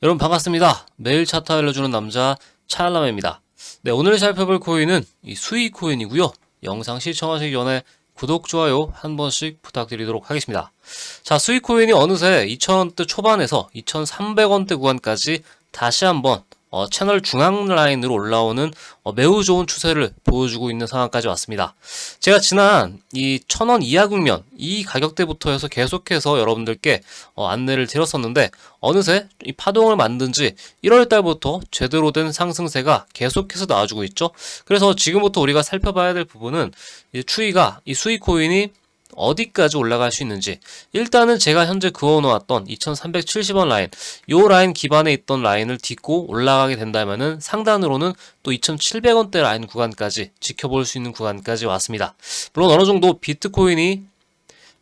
여러분 반갑습니다. 매일 차트 알려주는 남자 차알람입니다. 네, 오늘 살펴볼 코인은 이 수익 코인이고요. 영상 시청하시기 전에 구독, 좋아요 한 번씩 부탁드리도록 하겠습니다. 자, 수익 코인이 어느새 2,000원대 초반에서 2,300원대 구간까지 다시 한번 어, 채널 중앙 라인으로 올라오는 어, 매우 좋은 추세를 보여주고 있는 상황까지 왔습니다. 제가 지난 이 1000원 이하 국면 이 가격대부터 해서 계속해서 여러분들께 어, 안내를 드렸었는데 어느새 이 파동을 만든 지 1월 달부터 제대로 된 상승세가 계속해서 나와주고 있죠. 그래서 지금부터 우리가 살펴봐야 될 부분은 이 추이가 이 수익 코인이 어디까지 올라갈 수 있는지. 일단은 제가 현재 그어놓았던 2370원 라인 요 라인 기반에 있던 라인을 딛고 올라가게 된다면은 상단으로는 또 2700원대 라인 구간까지 지켜볼 수 있는 구간까지 왔습니다. 물론 어느 정도 비트코인이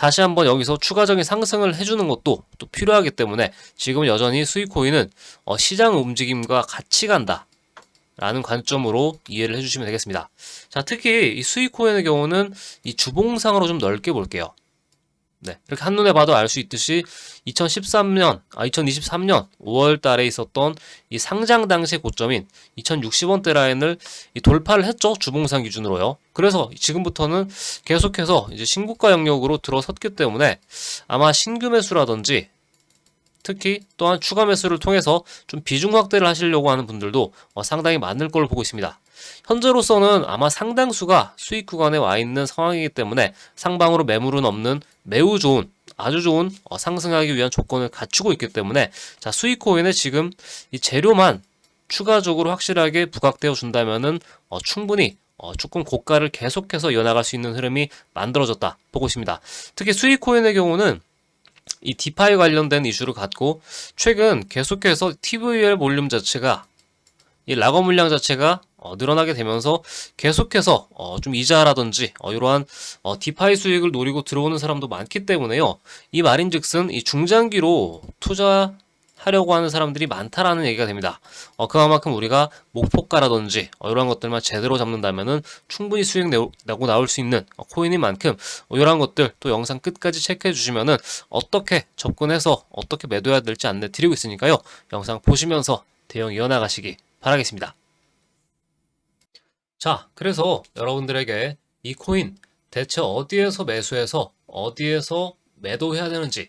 다시 한번 여기서 추가적인 상승을 해주는 것도 또 필요하기 때문에 지금 여전히 수익코인은 어, 시장 움직임과 같이 간다 라는 관점으로 이해를 해주시면 되겠습니다. 자, 특히 이 수익 코인의 경우는 이 주봉상으로 좀 넓게 볼게요. 네, 이렇게 한눈에 봐도 알 수 있듯이 2013년, 아 2023년 5월 달에 있었던 이 상장 당시의 고점인 2060원대 라인을 이 돌파를 했죠. 주봉상 기준으로요. 그래서 지금부터는 계속해서 이제 신고가 영역으로 들어섰기 때문에 아마 신규 매수라든지 특히 또한 추가 매수를 통해서 좀 비중 확대를 하시려고 하는 분들도 어, 상당히 많을 걸로 보고 있습니다. 현재로서는 아마 상당수가 수익 구간에 와 있는 상황이기 때문에 상방으로 매물은 없는 매우 좋은 아주 좋은 어, 상승하기 위한 조건을 갖추고 있기 때문에 자 수익 코인에 지금 이 재료만 추가적으로 확실하게 부각되어 준다면은 어, 충분히 어, 조금 고가를 계속해서 이어나갈 수 있는 흐름이 만들어졌다 보고 있습니다. 특히 수익 코인의 경우는 이 디파이 관련된 이슈를 갖고 최근 계속해서 TVL 볼륨 자체가 이 락어 물량 자체가 어, 늘어나게 되면서 계속해서 어, 좀 이자라든지 어, 이러한 어, 디파이 수익을 노리고 들어오는 사람도 많기 때문에요. 이 말인즉슨 이 중장기로 투자 하려고 하는 사람들이 많다라는 얘기가 됩니다. 어, 그만큼 우리가 목표가라든지 어, 이런 것들만 제대로 잡는다면은 충분히 수익 내고 나올 수 있는 어, 코인인 만큼 어, 이런 것들 또 영상 끝까지 체크해 주시면은 어떻게 접근해서 어떻게 매도해야 될지 안내 드리고 있으니까요. 영상 보시면서 대응 이어나가시기 바라겠습니다. 자, 그래서 여러분들에게 이 코인 대체 어디에서 매수해서 어디에서 매도해야 되는지